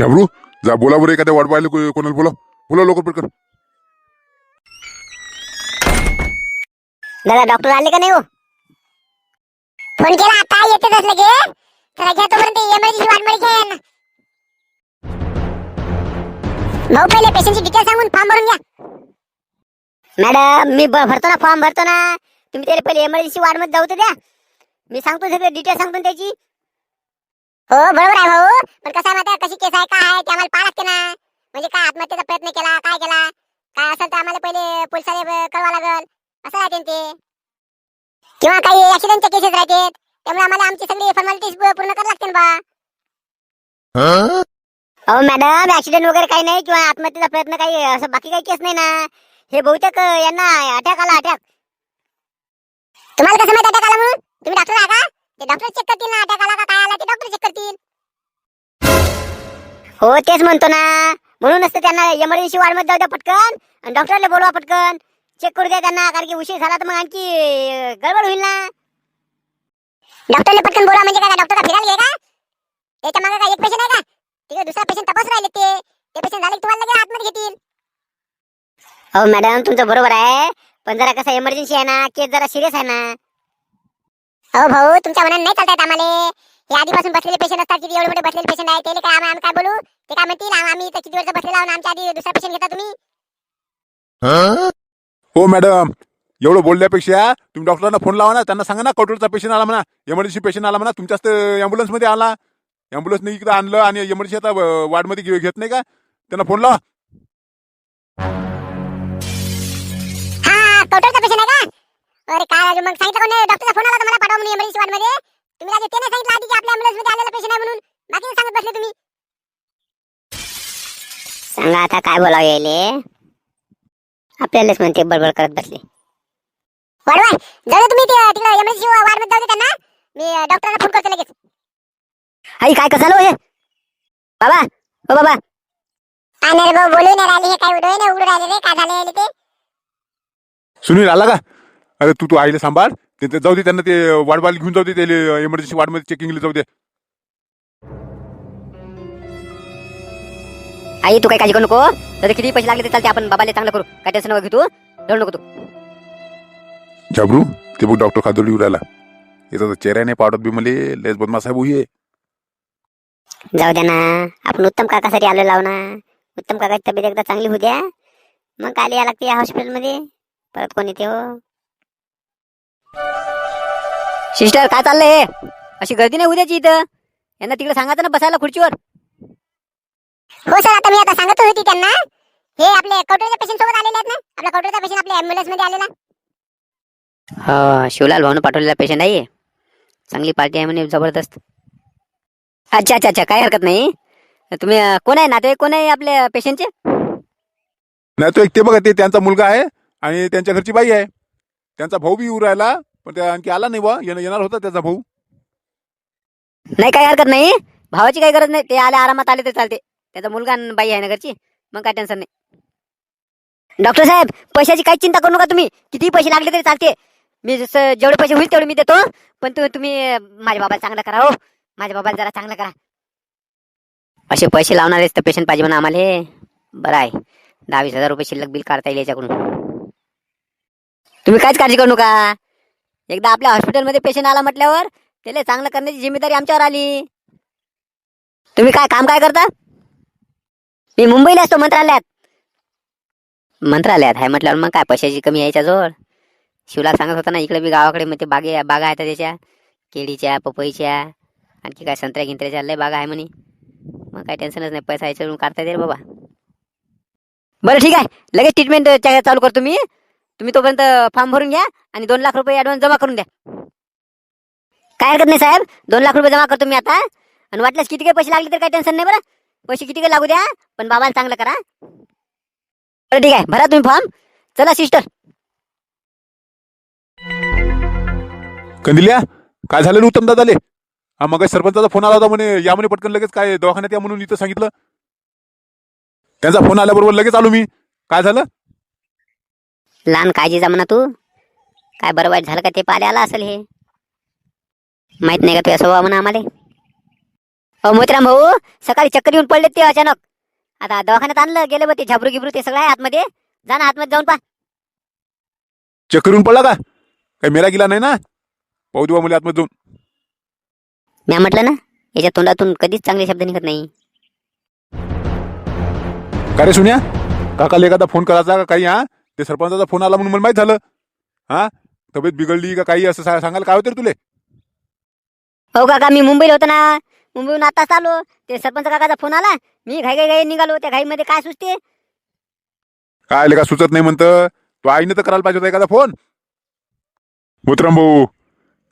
शाबरू जा बोला बरं एखाद्या वाट पाहिलं को- कोणाला बोला. बोला लवकर पटकन. दादा डॉक्टर आले का नाही हो? फोन केला आता येतेच असलं की चला घ्या तोपर्यंत एमर्जन्सी वाटमध्ये घ्या यांना. भाऊ पहिले पेशंटची डिटेल सांगून फॉर्म भरून घ्या. मॅडम मी ब- भरतो ना फॉर्म भरतो ना. तुम्ही त्याला पहिले एमर्जन्सी वार्डमध्ये जाऊ तर द्या. मी सांगतो सगळं डिटेल सांगतो ना त्याची. हो बरोबर आहे भाऊ. पण कसं आहे माहिती कशी केस आहे काय आहे ते आम्हाला पाहा लागते ना. म्हणजे काय आत्महत्येचा प्रयत्न केला काय केला? काय असेल तर आम्हाला पहिले पोलिसाला कळवा लागल. असं राहते ते. किंवा काही ऍक्सिडेंटच्या केसेस राहतात त्यामुळे आम्हाला आमची सगळी फॉर्मॅलिटीज पूर्ण करावी लागते बा. अहो मॅडम ऍक्सिडेंट वगैरे काही नाही किंवा आत्महत्येचा प्रयत्न काही असं बाकी काही केस नाही ना. हे बहुतेक यांना अटॅक आला अटॅक तुम्हाला कसं माहिती अटॅक आला म्हणून? तुम्ही डॉक्टर आहे का? ते डॉक्टर चेक करतील ना अटॅक आला का काय आला ते डॉक्टर चेक करतील. हो तेच म्हणतो ना. म्हणूनच तर त्यांना एमर्जन्सी वार्डमध्ये जाऊ द्या पटकन. आणि डॉक्टरला बोलवा पटकन. चेक करू द्या त्यांना कारण की उशीर झाला तर मग आणखी गडबड होईल ना. डॉक्टरला पटकन बोला म्हणजे काय डॉक्टर फिरायला गेले का? त्याच्यामागे काय एक पेशंट आहे का? तिकडे दुसरा पेशंट तपास राहिले ते. ते पेशंट झाले तुम्हाला लगेच आतमध्ये घेतील. हो मॅडम तुमचं बरोबर आहे. पण जरा कसं एमर्जन्सी आहे ना केस जरा सिरियस आहे ना. हो भाऊ तुमच्या मनात नाही चालतायत आम्हाला. हे आधीपासून बसलेले पेशंट असतात किती एवढे मोठे बसलेले पेशंट आहे ते काय आम्ही आम्ही काय बोलू? ते काय म्हणतील? आम- आम्ही इथं किती वेळचं बसलेला आहोत आणि आमच्या आधी दुसरा पेशंट घेता तुम्ही? हो? मॅडम एवढं बोलल्यापेक्षा तुम्ही डॉक्टरांना फोन लावा ना. त्यांना सांगा ना कॉटरचा पेशंट आला म्हणा एमर्जन्सी पेशंट आला म्हणा तुमच्याच अँब्युलन्समध्ये आला. अँब्युलन्सने इकडे आणलं आणि एमर्जन्सी आता वार्डमध्ये घे- घेत नाही का? त्यांना फोन लावा. हा कौटरचा पेशंट आहे का? अरे काय राजू मग सांगितलं कोणी? डॉक्टरचा फोन आला तर मला पाठवा म्हणून एमर्जन्सी वार्डमध्ये. तुम्ही राजू त्याने सांगितलं आधी की आपल्या अँब्युलन्समध्ये आलेला पेशंट आहे म्हणून. बाकी सांगत बसले तुम्ही. सांगा आता काय बोलावं यायले? आपल्यालाच म्हणते बडबड करत बसले. वाढवा. जाऊ तुम्ही ते- तिकडे एमर्जन्सी वार्डमध्ये जाऊ त्यांना. मी डॉक्टरला फोन करतो लगेच. आई काय कसं झालं हे बाबा हो बाबा. रे भाऊ बोलू नाही राहिले हे काय उडू नाही उडू राहिले रे काय झालं ते? सुनील आला का? अरे तू तू आईला सांभाळ. ते ते जाऊ दे त्यांना ते वाडवाल घेऊन जाऊ दे त्याला एमर्जन्सी वार्डमध्ये चेकिंगला जाऊ दे. आई तू काय काळजी करू नको तर किती पैसे लागले ते चालते आपण बाबाला चांगलं करू. काय टेन्शन वगैरे घेतो रडू नको तू. झाबरू ते बघ डॉक्टर खादोली उरायला याचा चेहऱ्याने पावडत बी मले लेस बदमा साहेब उही जाऊ द्या ना आपण उत्तम काकासाठी आलो लाव ना उत्तम काकाची तब्येत एकदा चांगली होऊ द्या. मग काल या लागते या हॉस्पिटलमध्ये परत कोणी ते हो? सिस्टर काय चाललंय? अशी गर्दी नाही उद्याची इथं. यांना तिकडे सांगायचं ना बसायला खुर्चीवर. हो सर आता मी आता सांगत होती त्यांना. हे आपले कौटरच्या पेशंट सोबत आलेले आहेत ना? आपला कौटरचा पेशंट आपल्या अँब्युलन्समध्ये आलेला. हो शिवलाल भाऊन पाठवलेला पेशंट आहे. चांगली पार्टी आहे म्हणे जबरदस्त. अच्छा अच्छा अच्छा काय हरकत नाही. तुम्ही अं, कोण आहे? नातेवाईक कोण आहे आपल्या पेशंटचे नाही तो एक ते बघा ते त्यांचा मुलगा आहे आणि त्यांच्या घरची बाई आहे. त्यांचा भाऊ बी येऊ राहिला. पण त्या आणखी आला नाही बा येणार होता त्याचा भाऊ. नाही काही हरकत नाही. भावाची काही गरज नाही. ते आले आरामात आले तरी चालते. त्याचा मुलगा आणि बाई आहे ना घरची. मग काय टेन्शन नाही. डॉक्टर साहेब पैशाची काही चिंता करू नका तुम्ही. किती पैसे लागले तरी चालते. मी जसं जेवढे पैसे होईल तेवढे मी देतो. पण तु- तुम्ही माझ्या बाबाला चांगलं करा हो. माझ्या बाबाला जरा चांगलं करा. असे पैसे लावणारेच तर पेशंट पाहिजे म्हणा आम्हाला. बरं आहे. दहा वीस हजार रुपये शिल्लक बिल काढता येईल याच्याकडून. तुम्ही काहीच काळजी करू नका. एकदा आपल्या हॉस्पिटलमध्ये पेशंट आला म्हटल्यावर त्याला चांगलं करण्याची जिम्मेदारी आमच्यावर आली. तुम्ही काय काम काय करता? मी मुंबईला असतो मंत्रालयात. मंत्रालयात आहे म्हटल्यावर मग काय पैशाची कमी यायच्या जवळ शिवला सांगत होता ना इकडे बी गावाकडे मग ते बागे बागा आहेत त्याच्या. केळीच्या पपईच्या आणखी काय संत्र्या गिंत्र्याच्या लय बागा आहे म्हणे. मग काय टेन्शनच नाही पैसा याच्यावरून काढता येईल बाबा. बरं ठीक आहे लगेच ट्रीटमेंट चालू करतो मी. तुम्ही तोपर्यंत फॉर्म भरून घ्या आणि दोन लाख रुपये ॲडव्हान्स जमा करून द्या काय हरकत नाही साहेब. दोन लाख रुपये जमा करतो मी आता. आणि वाटल्यास किती काही पैसे लागले तर काही टेन्शन नाही बरं. पैसे किती काही लागू द्या पण बाबाला चांगलं करा. बरं ठीक आहे. भरा तुम्ही फॉर्म. चला सिस्टर. कंदिल्या काय झालं उत्तम दादाले? हा मग सरपंचाचा फोन आला होता म्हणे या म्हणे पटकन लगेच काय दवाखान्यात या म्हणून इथं सांगितलं. त्यांचा फोन आल्याबरोबर लगेच आलो मी. काय झालं? लहान काळजी म्हणा तू. काय बरं वाईट झालं का ते पाले आला असेल हे? माहीत नाही का तुझ्या स्वभाव म्हणा आम्हाला? अहो मोतीराम भाऊ सकाळी चक्कर येऊन पडले ते अचानक. आता दवाखान्यात आणलं गेले बा ते झाबरू गिबरू ते सगळं आहे आतमध्ये. जा ना आतमध्ये जाऊन पा. चक्कर येऊन पडला का? काही मेला गेला नाही ना? पाहू देवा मला आतमध्ये जाऊन. मी म्हटलं ना याच्या तोंडातून कधीच चांगले शब्द निघत नाही. का रे सुन्या? काकाला एखादा फोन करायचा का काही हा? ते सरपंचाचा फोन आला म्हणून मला माहीत झालं. हा? तब्येत बिघडली का काही असं सा- सांगायला काय होतं रे तुले? हो काका मी मुंबईला होतो ना. मुंबईहून आताच आलो ते सरपंच काकाचा फोन आला. मी घाई घाई घाई निघालो. त्या घाईमध्ये काय सुचते? काय आले का सुचत नाही म्हणतं? तो आईने तर करायला पाहिजे होता एखादा फोन. मोतराम भाऊ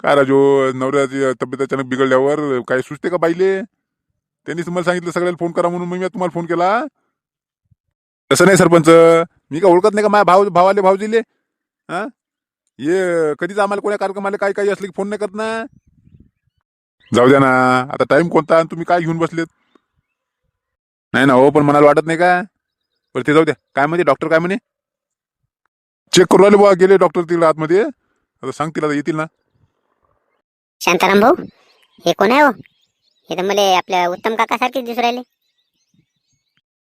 काय राजो नवऱ्याची तब्येत अचानक बिघडल्यावर काय सुचते का बाईले? त्यांनीच मला सांगितलं सगळ्याला फोन करा म्हणून. मग मी तुम्हाला फोन केला. तसं नाही सरपंच. मी का ओळखत नाही का माझ्या भाऊ भावाले भाऊजीले? हा? ये कधीच आम्हाला कोण्या कार्यक्रमाला काही काही असलं की फोन नाही करत ना? जाऊ द्या ना. आता टाईम कोणता आणि तुम्ही काय घेऊन बसलेत? नाही ना हो पण मनाला वाटत नाही का? बरं ते जाऊ द्या. काय म्हणे? डॉक्टर काय म्हणे? चेक करू आले बुवा गेले डॉक्टर तिला आतमध्ये. आता सांग तिला आता येतील ना. शांताराम भाऊ हे कोण आहे हो? हे तर मला आपल्या उत्तम काकासारखेच दिसू राहिले.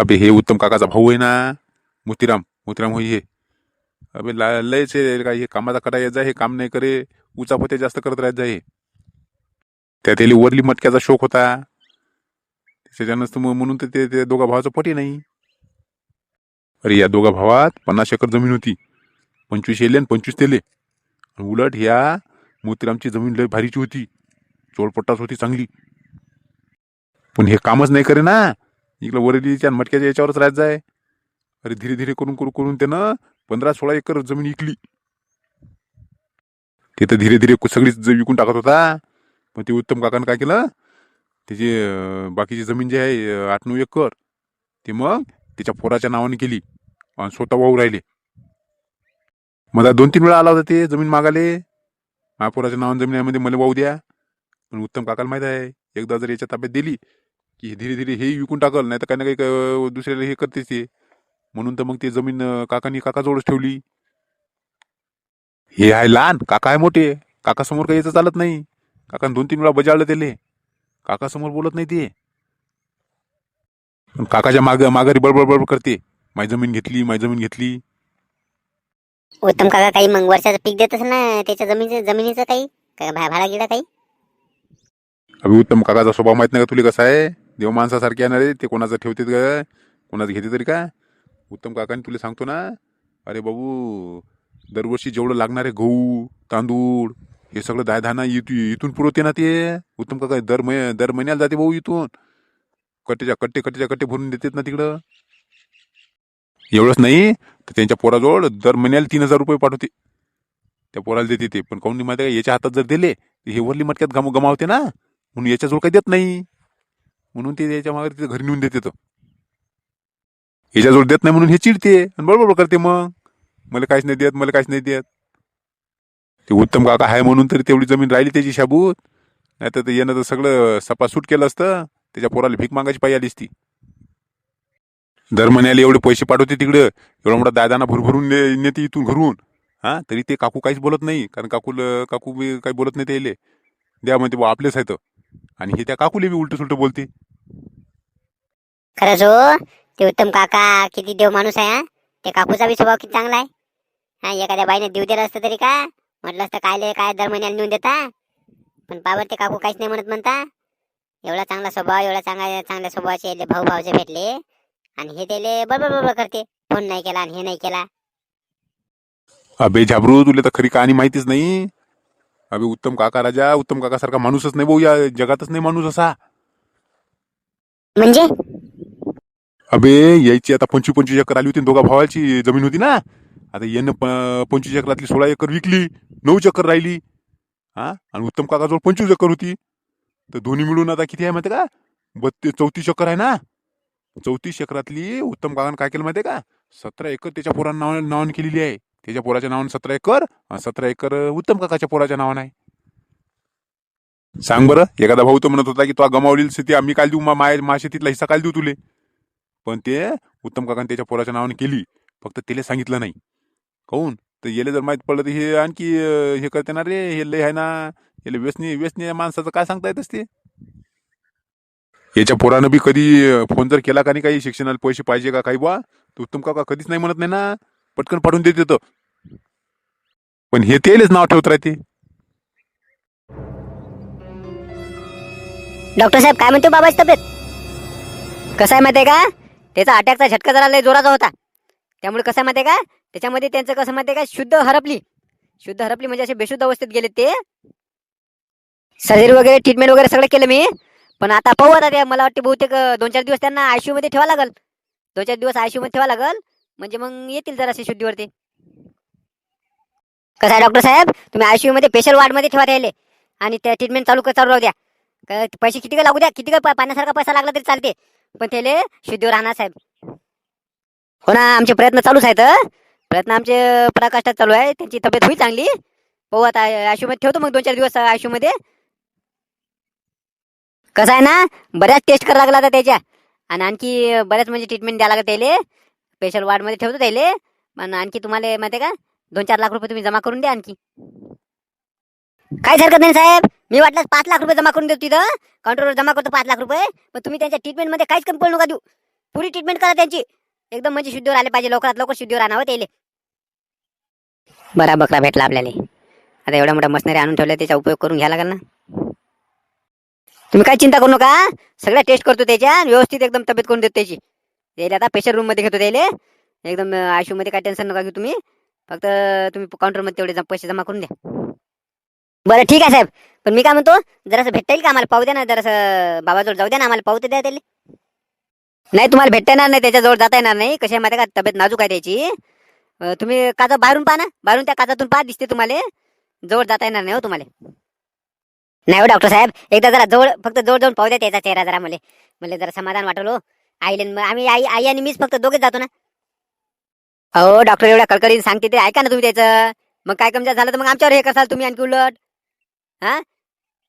अबे हे उत्तम काकाचा भाऊ आहे ना मोतीराम मोतीराम होई हे अबे ला- लयच आहे काय हे कामाचा कटा येत जा हे काम नाही करे उचापत्या जास्त करत राहत जा हे त्या वरली मटक्याचा शोक होता त्याच्यानंतर मग म्हणून तर ते ते दोघा भावाचं पटी नाही अरे या दोघा भावात पन्नास एकर जमीन होती पंचवीस येले आणि पंचवीस तेले उलट ह्या मोतीरामची जमीन लय भारीची होती चोळपट्टाच होती चांगली पण हे कामच नाही करे ना इकडं वरलीच्या मटक्याच्या याच्यावरच राहायचं आहे. अरे धीरे धीरे करून करून करून त्यानं पंधरा सोळा एकर जमीन विकली. ते तर धीरे धीरे सगळीच विकून टाकत होता. पण ते उत्तम काकानं काय केलं? त्याची बाकीची जमीन जी आहे आठ नऊ एकर ते मग त्याच्या पोराच्या नावाने केली आणि स्वतः वाहू राहिले. मला दोन तीन वेळा आला होता ते जमीन मागाले माझ्या पोराच्या नावाने जमीन आहे म्हणजे मला वाहू द्या. पण उत्तम काकाला माहीत आहे एकदा जर याच्या ताब्यात दिली की धीरे धीरे हे विकून टाकल नाही तर काही ना काही दुसऱ्याला हे करतेच ते. म्हणून तर मग ते जमीन काकानी काकाजवळच ठेवली. हे आहे लहान काका आहे मोठे. काका समोर काही याचं चालत नाही. काकाने दोन तीन वेळा बजावलं त्याले. काका समोर बोलत नाही ते. काकाच्या माग माघारी बडबड बडबड करते. माझी जमीन घेतली माझी जमीन घेतली. उत्तम काका काही मग वर्षाचं पीक देत असेल ना त्याच्या जमिनीचं जमिनीचं काही? भाडा गिडा काही? अभि उत्तम काकाचा स्वभाव माहीत नाही का तुला कसा आहे? देव माणसासारखे येणार आहे ते कोणाचं ठेवते का कोणाचं घेते तरी का? उत्तम काकाने तुला सांगतो ना अरे बाबू दरवर्षी जेवढं लागणार आहे गहू तांदूळ हे सगळं दायधाना इथू इथून पुरवते ना ते. उत्तम काका दर मै दर महिन्याला जाते भाऊ इथून. कट्टेच्या कट्टे कट्टेच्या कट्टे भरून देतात ना तिकडं. एवढंच नाही तर त्यांच्या पोराजवळ दर महिन्याला तीन हजार रुपये पाठवते. त्या पोराला देते ते. पण काऊन नाही माहिती आहे का याच्या हातात जर दिले हे वरली मटक्यात गम गमावते ना. म्हणून याच्याजवळ काही देत नाही. म्हणून ते याच्या मागे तिथे घरी नेऊन देते तर याच्याजवळ देत नाही म्हणून हे चिडते आणि बरोबर करते मग. मला काहीच नाही देत मला काहीच नाही देत. ते उत्तम काका आहे म्हणून तरी तेवढी जमीन राहिली त्याची शाबूत. नाही तर येणं तर सगळं सपासूट केलं असतं. त्याच्या पोराला भीक मागायची पाहिजे आली असती. दर महिन्याला एवढे पैसे पाठवते तिकडं. एवढा मोठा दादाना भरभरून नेते इथून घरून. हा? तरी ते काकू काहीच बोलत नाही. कारण काकूला काकू बी काही बोलत नाही त्याले. द्या म्हणते बा आपलेच आहेत. आणि हे त्या काकूले बी उलट सुलट बोलते. खरंच हो ते उत्तम काका किती देव माणूस आहे हा? ते काकूचा बी स्वभाव किती चांगला आहे? हा एखाद्या बाईने देव दिला असतं तरी का? म्हटलं असतं कायले काय दर महिन्याला नेऊन देता? पण पावर ते काकू काहीच नाही म्हणत म्हणता. एवढा चांगला स्वभाव एवढा चांगला चांगल्या स्वभावाचे भाऊ भाऊचे भेटले. आणि हे त्याले बरोबर बरोबर करते. फोन नाही केला आणि हे नाही केला. अबे झाबरू तुला तर खरी कहाणी माहितीच नाही. अबे उत्तम काका राजा उत्तम काका सारखा माणूसच नाही भाऊ या जगातच नाही माणूस असा. म्हणजे? अबे यायची आता पंचवीस पंचवीस एकर आली होती आणि दोघा भावाची जमीन होती ना. आता यानं प- पंचवीस एकरातली सोळा एकर विकली नऊ एकर राहिली. हा? आणि उत्तम काकाजवळ पंचवीस एकर होती. तर दोन्ही मिळून आता किती आहे माहिती का? बत्तीस चौतीस एकर आहे ना. चौतीस एकरातली उत्तम काकानं काय केलं माहिती का? सतरा एकर त्याच्या पोरानं नाव नावाने केलेली आहे. त्याच्या पोराच्या नावाने सतरा एकर आणि सतरा एकर उत्तम काकाच्या पोराच्या नावाने आहे. सांग बरं एखादा भाऊ तो म्हणत होता की तो गमावलेली शेती आम्ही काल देऊ मा माया मा शेतीतला हिस्सा काल देऊ तुले. पण ते उत्तम काकाने त्याच्या पोराच्या नावाने केली फक्त त्याला सांगितलं नाही. काऊन तर येले जर माहीत पडलं तर हे आणखी हे करते ना रे हे लय आहे ना याला व्यसनी व्यसनी माणसाचं काय सांगता येत असते? याच्या पोरानं बी कधी फोन जर केला का नाही काही शिक्षणाला पैसे पाहिजे का काही बा तर उत्तम काका कधीच नाही म्हणत नाही ना. पटकन पाठवून देते तर पण हे तेलच नाव ठेवत राहते. डॉक्टर साहेब काय म्हणतो बाबाची तब्येत? कसं आहे माहिती का? त्याचा अटॅकचा झटका जरा लय जोराचा होता. त्यामुळे कसं आहे माहिती का? त्याच्यामध्ये त्यांचं कसं माहिती का? शुद्ध हरपली. शुद्ध हरपली म्हणजे असे बेशुद्ध अवस्थेत गेले ते. सर्जरी वगैरे ट्रीटमेंट वगैरे सगळं केलं मी. पण आता पाहू आता ते मला वाटते बहुतेक दोन चार दिवस त्यांना आयसीयू मध्ये ठेवा लागल. दोन चार दिवस आयसीयू मध्ये ठेवा लागल. म्हणजे मग येतील जरासे शुद्धीवरती कसं आहे डॉक्टर साहेब? तुम्ही आयसीयू मध्ये स्पेशल वार्डमध्ये ठेवा राहिले आणि त्या ट्रीटमेंट चालू चालू राहू द्या. काय पैसे किती का लागू द्या? किती का पाण्यासारखा पैसा लागला तरी चालते. पण त्याले शुद्धीवर राहणार साहेब. हो ना आमचे प्रयत्न चालूच आहेत प्रयत्न आमचे पराकाष्ठात चालू आहे. त्यांची तब्येत होईल चांगली. पाहू आता आयशू मध्ये ठेवतो मग दोन चार दिवस आयशू मध्ये. कसं आहे ना बऱ्याच टेस्ट करावं लागला आता त्याच्या. आणि आणखी बऱ्याच म्हणजे ट्रीटमेंट द्यायला लागत त्याले. स्पेशल वार्डमध्ये ठेवतो त्याले. पण आणखी तुम्हाला माहिती का? दोन चार लाख रुपये तुम्ही जमा करून द्या आणखी. काही हरकत नाही साहेब? मी वाटलं पाच लाख रुपये जमा करून देतो तिथं काउंटरवर जमा करतो पाच लाख रुपये. पण तुम्ही त्यांच्या ट्रीटमेंटमध्ये काहीच कमी पडू नका देऊ. पुरी ट्रीटमेंट करा त्यांची. एकदम म्हणजे शुद्धीवर आले पाहिजे. लवकरात लवकर शुद्धीवर आणावं त्याले. बरा बकरा भेटला आपल्याला. आता एवढ्या मोठ्या मशनरी आणून ठेवल्या त्याचा उपयोग करून घ्या लागेल ना. तुम्ही काय चिंता करू नका. सगळ्या टेस्ट करतो त्याच्या. व्यवस्थित एकदम तब्येत करून देतो त्याची. त्याला आता पेशल रूममध्ये घेतो त्याले. एकदम आयशू मध्ये काय टेन्शन नका घेऊ तुम्ही. फक्त तुम्ही काउंटरमध्ये तेवढे पैसे जमा करून द्या. बरं ठीक आहे साहेब. पण मी काय म्हणतो जरासं भेटता येईल का आम्हाला? पाहू द्या ना जरासं बाबाजवळ जाऊ द्या ना आम्हाला पाहू द्या त्याला. नाही तुम्हाला भेटता येणार नाही त्याच्याजवळ जाता येणार नाही. कशी माहिती का? तब्येत नाजूक आहे त्याची. तुम्ही काचा बाहेरून पहा ना. बाहेरून त्या काचातून पाहा दिसते तुम्हाला. जवळ जाता येणार नाही हो तुम्हाला. नाही हो डॉक्टर साहेब. एकदा जरा जवळ फक्त जवळ जाऊन पाहू द्या त्याचा चेहरा जरा मला. मला जरा समाधान वाटवलो हो. आईले आम्ही आई आई आणि मीच फक्त दोघेच जातो ना. हो डॉक्टर एवढ्या कळकळीने सांगते ते. ऐका ना तुम्ही त्याचं. मग काय कमजा झालं तर मग आमच्यावर हे करसाल तुम्ही आणखी उलट? हा?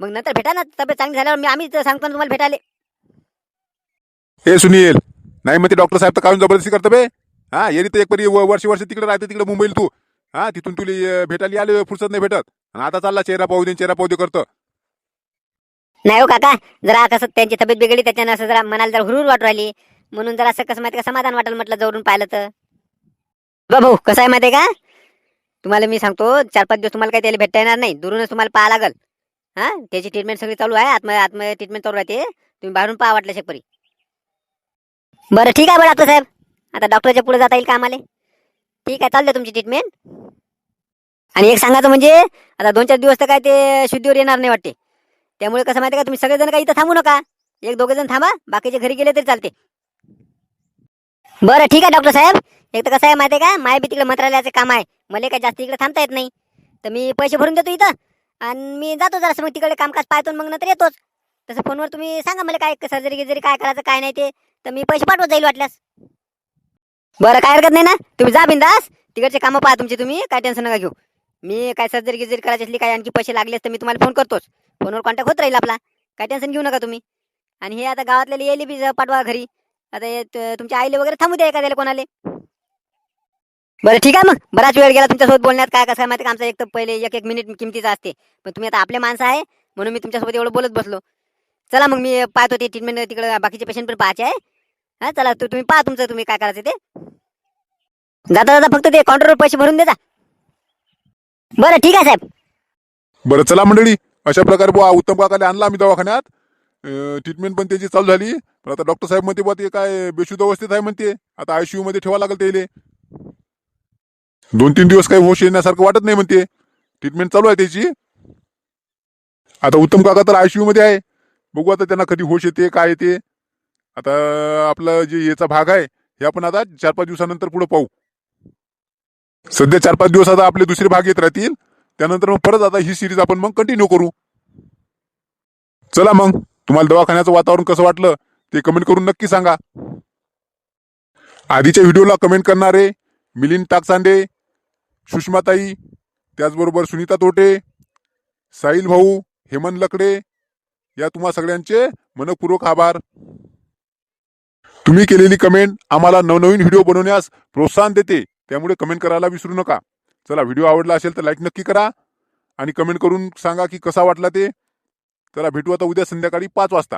मग नंतर भेटा ना. तब्येत चांगली झाल्यावर मी आम्ही सांगतो ना तुम्हाला भेटायला. हे सुनील नाही म्हणते डॉक्टर साहेब तर काढून जबरदस्ती करतो बे. हा येरी तर एक परी व- वर्ष वर्ष तिकडे राहते तिकडे मुंबईला तू. हा तिथून तुला अं, भेटायला आले फुरसत नाही भेटत. आणि आता चालला चेहरा पाहू दे चेहरा पाहू दे करतं. नाही हो काका जरा कसं त्यांची तब्येत बिघडली त्याच्यानं असं जरा मनाला जरा हुरूर वाटू राहिली. म्हणून जरा असं कसं माहिती का समाधान वाटेल म्हटलं जवळून पाहिलं तर. बा भाऊ कसं आहे माहिती आहे का? तुम्हाला मी सांगतो चार पाच दिवस तुम्हाला काही त्याला भेटता येणार नाही. दुरूनच तुम्हाला पाहा लागल. हा? त्याची ट्रीटमेंट सगळी चालू आहे आत्म आत्म ट्रीटमेंट चालू राहते. तुम्ही बाहेरून पहा वाटलं शेकपरी. बरं ठीक आहे बरं डॉक्टर साहेब. आता डॉक्टरच्या पुढे जाता येईल का आम्हाला ठीक आहे चालू तुमची ट्रीटमेंट आणि एक सांगायचं म्हणजे आता दोन चार दिवस तर काय ते शुद्धीवर येणार नाही वाटते. त्यामुळे कसं माहिती का तुम्ही सगळेजण काही इथं थांबू नका. एक दोघे जण थांबा बाकीचे घरी गेले तरी चालते. बरं ठीक आहे डॉक्टर साहेब. एक तर कसं आहे माहिती आहे का माय बी तिकडे मंत्रालयाचं काम आहे. मला काय जास्त इकडे थांबता येत नाही. तर मी पैसे भरून देतो इथं. आणि मी जातो जरा मग तिकडे कामकाज पाहतो मग नंतर येतोच. तसं फोनवर तुम्ही सांगा मला काय सर्जरी गिर्जरी काय करायचं काय नाही ते. तर मी पैसे पाठवत जाईल वाटल्यास. बरं काय हरकत नाही ना. तुम्ही जा बिंदास. तिकडचे कामं पहा तुमचे तुम्ही. काय टेन्शन नका घेऊ. मी काय सर्जरी गिर्जरी करायची असली काय आणखी पैसे लागले तर मी तुम्हाला फोन करतोच. फोनवर कॉन्टॅक्ट होत राहील आपला. काय टेन्शन घेऊ नका तुम्ही. आणि हे आता गावातले येईल बी पाठवा घरी. आता तुमच्या आईले वगैरे थांबू द्या एखाद्याला कोणाले. बरं ठीक आहे मग. बराच वेळ गेला तुमच्यासोबत बोलण्यात. काय कसं आहे माहिती आमचं का एक तर पहिले एक एक मिनिट किमतीचा असते. पण तुम्ही आता आपले माणसं आहे म्हणून मी तुमच्यासोबत एवढं बोलत बसलो. चला मग मी पाहतो ते ट्रीटमेंट तिकडे बाकीचे पेशंट पण पाहायचे आहे. हा चला तू तुम्ही पाहा तुमचं तुम्ही काय करायचं ते. जाता जाता फक्त ते काउंटरवर पैसे भरून देता बरं ठीक आहे साहेब. बरं चला मंडळी. अशा प्रकारे बुवा उत्तम काकाला आणला आम्ही दवाखान्यात. ट्रीटमेंट पण त्याची चालू झाली. पण आता डॉक्टर साहेब म्हणते बुवा ते काय बेशुद्ध अवस्थेत आहे म्हणते. आता आयसीयू मध्ये ठेवा लागेल त्याले. दोन तीन दिवस काही होश येण्यासारखं वाटत नाही म्हणते. ट्रीटमेंट चालू आहे त्याची. आता उत्तम काका तर आयसीयू मध्ये आहे. बघू आता त्यांना कधी होश येते काय येते. आता आपलं जे याचा भाग आहे हे आपण आता चार पाच दिवसानंतर पुढे पाहू. सध्या चार पाच दिवस आता आपले दुसरे भाग येत राहतील. त्यानंतर मग परत आता ही सिरीज आपण मग कंटिन्यू करू. चला मग तुम्हाला दवाखान्याचं वातावरण कसं वाटलं ते कमेंट करून नक्की सांगा. आधीच्या व्हिडिओला कमेंट करणारे मिलिंद टाकसांडे सुषमाताई त्याचबरोबर सुनीता तोटे साहिल भाऊ हेमंत लकडे या तुम्हा सगळ्यांचे मनपूर्वक आभार. तुम्ही केलेली कमेंट आम्हाला नवनवीन व्हिडिओ बनवण्यास प्रोत्साहन देते त्यामुळे कमेंट करायला विसरू नका. चला व्हिडिओ आवडला असेल तर लाईक नक्की करा आणि कमेंट करून सांगा की कसा वाटला ते. चला भेटू आता उद्या संध्याकाळी पाच वाजता.